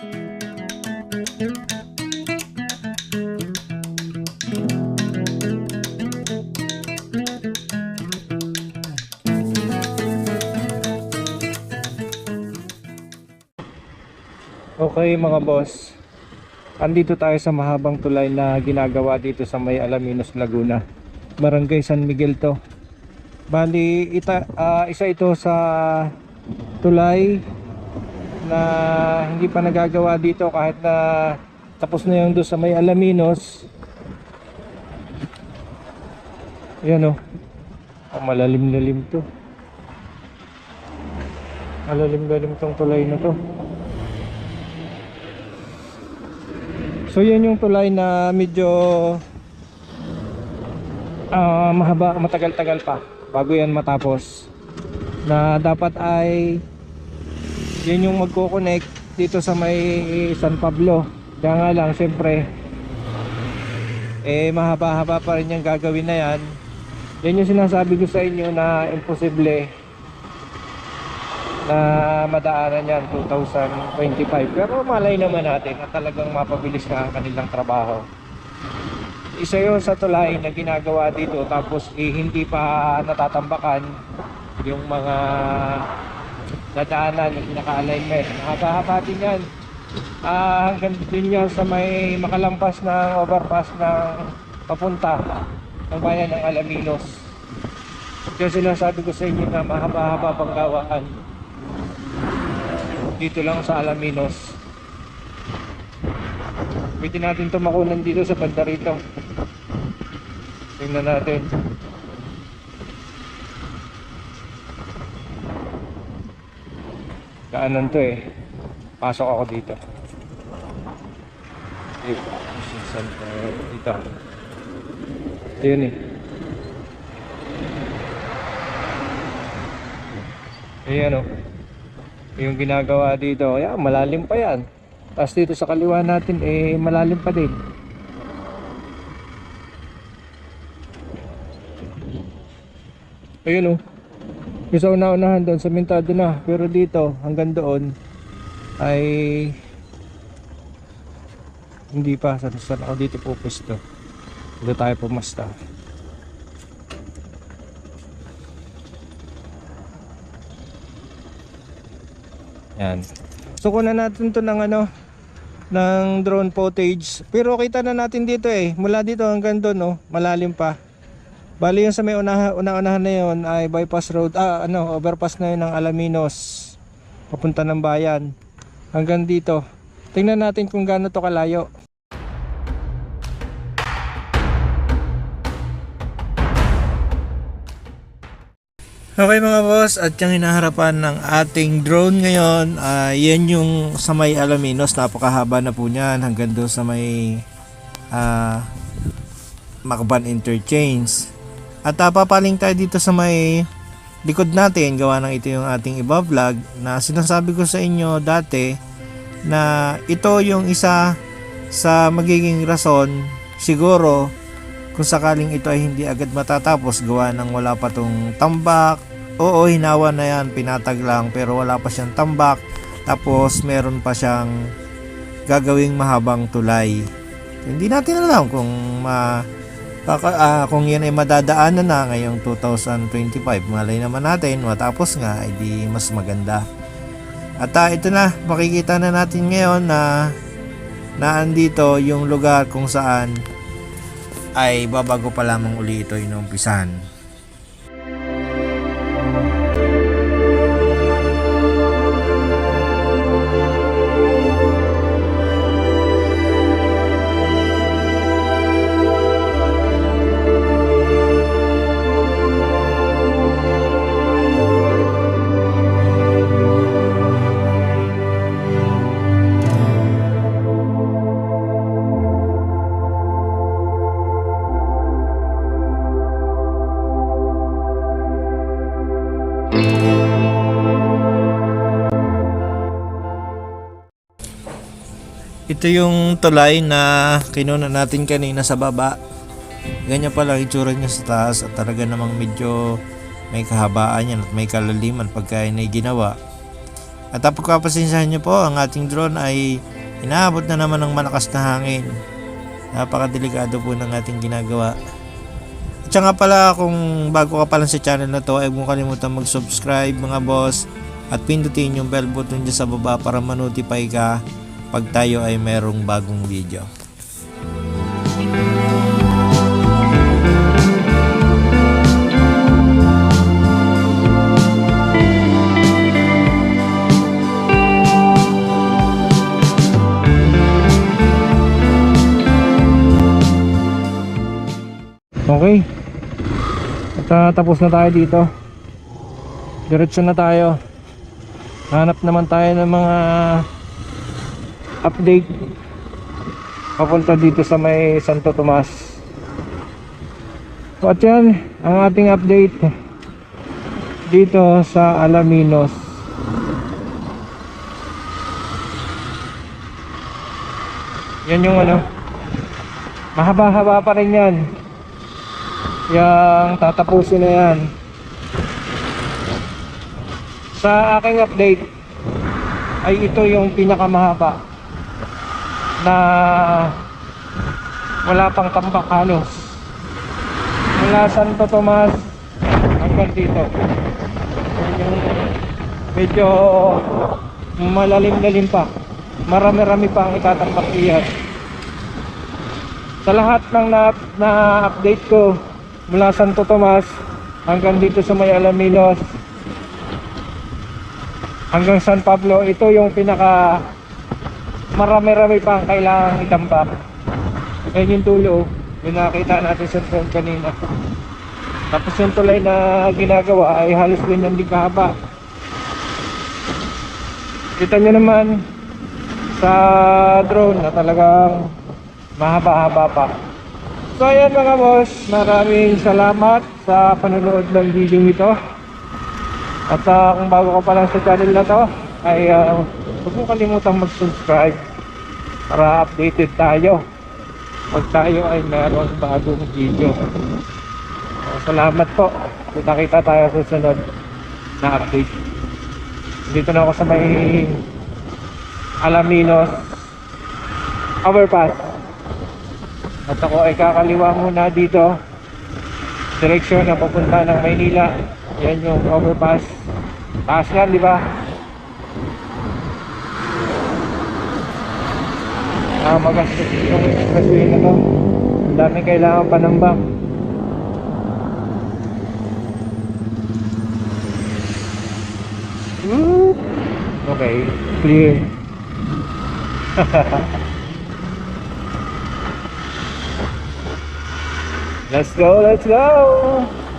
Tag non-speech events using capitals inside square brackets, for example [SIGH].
Okay mga boss, andito tayo sa mahabang tulay na ginagawa dito sa may Alaminos, Laguna. Barangay San Miguel to. Bali, ita, ah, isa ito sa tulay na hindi pa nagagawa dito kahit na tapos na yung doon sa may Alaminos. Yan o. Oh, malalim-lalim to. Malalim-lalim tong tulay na to. So yan yung tulay na medyo ah, mahaba, matagal-tagal pa bago yan matapos. Na dapat ay yan yung magko-connect dito sa may San Pablo. Kaya nga lang, siyempre, eh mahaba-haba pa rin yung gagawin na yan. Yan yung sinasabi ko sa inyo na imposible na madaanan yan 2025 pero malay naman natin na talagang mapabilis na ang kanilang trabaho isa yun sa tulay na ginagawa dito tapos eh, hindi pa natatambakan yung mga dadaanan yung pinaka-alignment. Nakakahaba din yan Ah, hanggang din yan sa may makalampas ng overpass ng papunta ng bayan ng Alaminos. Kaya sinasabi ko sa inyo na mahaba-haba pang gawaan. Dito lang sa Alaminos. Pwede natin ito makunan dito sa banda rito. Tingnan natin kaanan to eh. Pasok ako dito. Dito dito. Yun eh. Ayan oh. Yung ginagawa dito kaya malalim pa yan. Tapos dito sa kaliwa natin eh malalim pa din. Ayun oh yung sa una-unahan doon samentado na pero dito hanggang doon ay hindi pa saan saan ako dito pupusto dito tayo pumasta Yan. So kunan natin to ng ano ng drone footage. Pero kita na natin dito eh. Mula dito hanggang doon no, malalim pa. Bali yung sa may una, una-unahan na yun ay bypass road, ah ano, overpass na yun ng Alaminos. Papunta ng bayan. Hanggang dito. Tingnan natin kung gaano to kalayo. Okay mga boss, at yung hinaharapan ng ating drone ngayon, ah, yan yung sa may Alaminos, napakahaba na po niyan hanggang doon sa may ah, Macban Interchange. At uh, papaling tayo dito sa may likod natin, gawa ng ito yung ating iba vlog na sinasabi ko sa inyo dati na ito yung isa sa magiging rason siguro kung sakaling ito ay hindi agad matatapos gawa ng wala pa tong tambak. Oo hinawa na yan pinatag lang pero wala pa siyang tambak. Tapos meron pa siyang gagawing mahabang tulay. Hindi natin alam kung ma kaka, ah, kung yan ay madadaanan na ngayong 2025 malay naman natin matapos nga ay di mas maganda at ah, ito na makikita na natin ngayon na naandito yung lugar kung saan ay babago pa lamang uli ito inumpisan. Ito yung tulay na kinuna natin kanina sa baba. Ganyan pala itsura niya sa taas at talaga namang medyo may kahabaan yan at may kalaliman pagka ay ginawa. At ang pagkapasensyahan niyo po, ang ating drone ay inaabot na naman ng malakas na hangin. Napakadelikado po ng ating ginagawa. At nga pala kung bago ka pa lang sa channel na to, ay huwag kalimutan mag-subscribe mga boss at pindutin yung bell button dyan sa baba para ma-notify ka pag tayo ay merong bagong video. Okay. At ah, tapos na tayo dito. Diretso na tayo. Hanap naman tayo ng mga update papunta dito sa may Santo Tomas. So, at yan, ang ating update dito sa Alaminos. Yan yung ano, mahaba-haba pa rin yan. Yang tatapusin na yan. Sa aking update ay ito yung pinakamahaba na wala pang tambak halos. Mula Santo Tomas hanggang dito. Yung medyo malalim-lalim pa. Marami-rami pa ang itatambak iyan. Sa lahat ng na, na ko mula Santo Tomas hanggang dito sa may Alaminos hanggang San Pablo ito yung pinaka marami-rami pa ang kailangang itambak ayun yung tulo yung nakita natin sa drone kanina. Tapos yung tulay na ginagawa ay halos ganyan din kahaba kita nyo naman sa drone na talagang mahaba-haba pa. So ayan mga boss, maraming salamat sa panonood ng video ito. At ah, kung bago ka pa lang sa channel na to, ay uh, huwag mo kalimutang mag-subscribe para updated tayo pag tayo ay meron bagong video. So, salamat po. Kita-kita tayo sa sunod na update. Dito na ako sa may Alaminos Overpass. At ako ay kakaliwa muna dito Direksyon na papunta ng Maynila Yan yung overpass Taas yan di ba? Ah, magastos yung expressway na to Ang dami kailangan panambak Woo! Okay, clear [LAUGHS] Let's go, let's go!